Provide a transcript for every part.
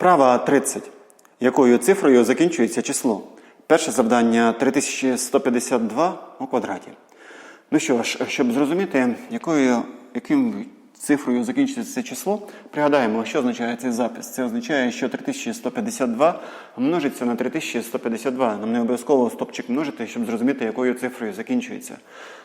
Вправа 30. Якою цифрою закінчується число? Перше завдання 3152 у квадраті. Ну що ж, щоб зрозуміти, якою, яким цифрою закінчується це число, пригадаємо, що означає цей запис. Це означає, що 3152 множиться на 3152. Нам не обов'язково стопчик множити, щоб зрозуміти, якою цифрою закінчується.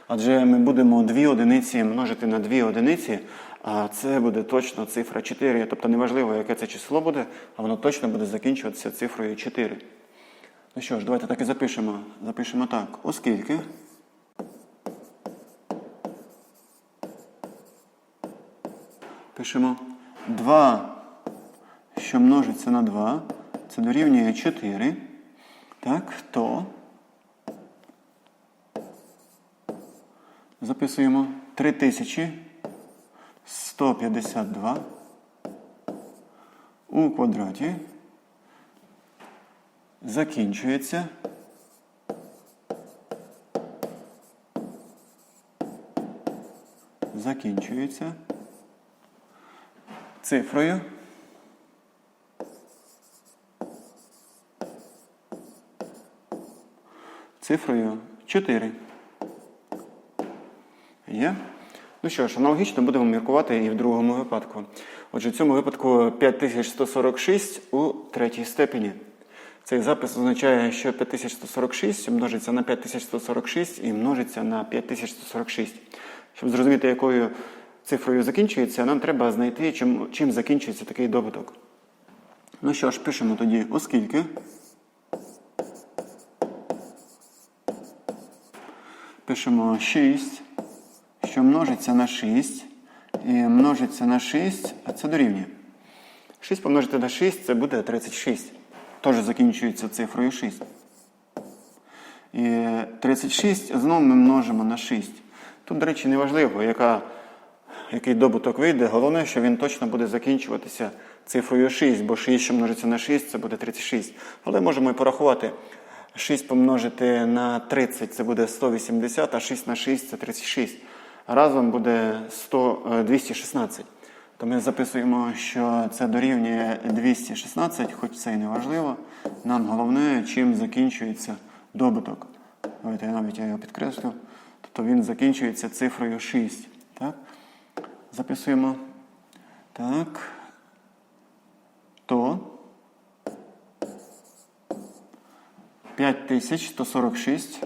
Адже ми будемо дві одиниці множити на дві одиниці, а це буде точно цифра 4. Тобто неважливо, яке це число буде, а воно точно буде закінчуватися цифрою 4. Ну що ж, давайте так і запишемо. Запишемо так. Оскільки. Пишемо 2, що множиться на 2, це дорівнює 4. Так, то записуємо 3152 у квадраті. Закінчується. Закінчується цифрою цифрою 4. Є? Ну що ж, аналогічно будемо міркувати і в другому випадку. Отже, в цьому випадку 5146 у третій степені. Цей запис означає, що 5146 множиться на 5146 і множиться на 5146. Щоб зрозуміти, якою цифрою закінчується, нам треба знайти, чим, чим закінчується такий добуток. Ну що ж, пишемо тоді, оскільки. Пишемо 6, що множиться на 6, і множиться на 6, а це дорівнює. 6 помножити на 6 це буде 36. Теж закінчується цифрою 6. І 36 знову ми множимо на 6. Тут, до речі, не важливо, яка, який добуток вийде. Головне, що він точно буде закінчуватися цифрою 6, бо 6, що множиться на 6, це буде 36. Але можемо і порахувати. 6 помножити на 30 це буде 180, а 6 на 6 це 36. Разом буде 100, е, 216. То ми записуємо, що це дорівнює 216, хоч це і не важливо. Нам головне, чим закінчується добуток. Давайте навіть його підкреслю. Тобто він закінчується цифрою 6. Так? Записуємо. Так. То 5146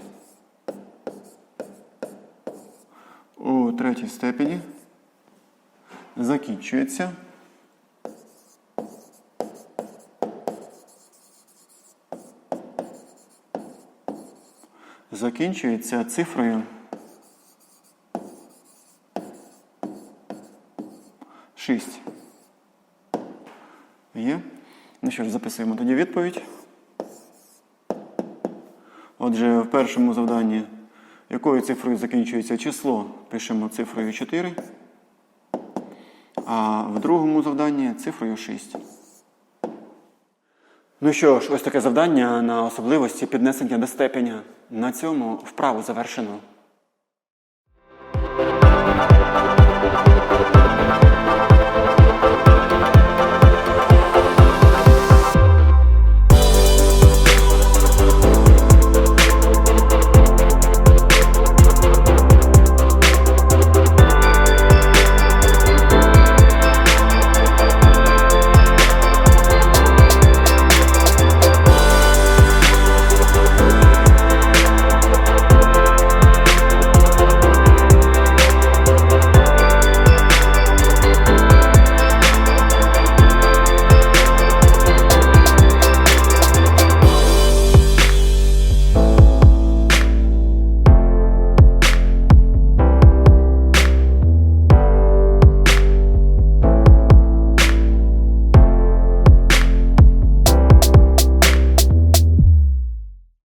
у третій степені закінчується. Закінчується цифрою 6. Є. Ну що ж, записуємо тоді відповідь. Отже, в першому завданні, якою цифрою закінчується число, пишемо цифрою 4. А в другому завданні цифрою 6. Ну що ж, ось таке завдання на особливості піднесення до степеня. На цьому вправу завершено.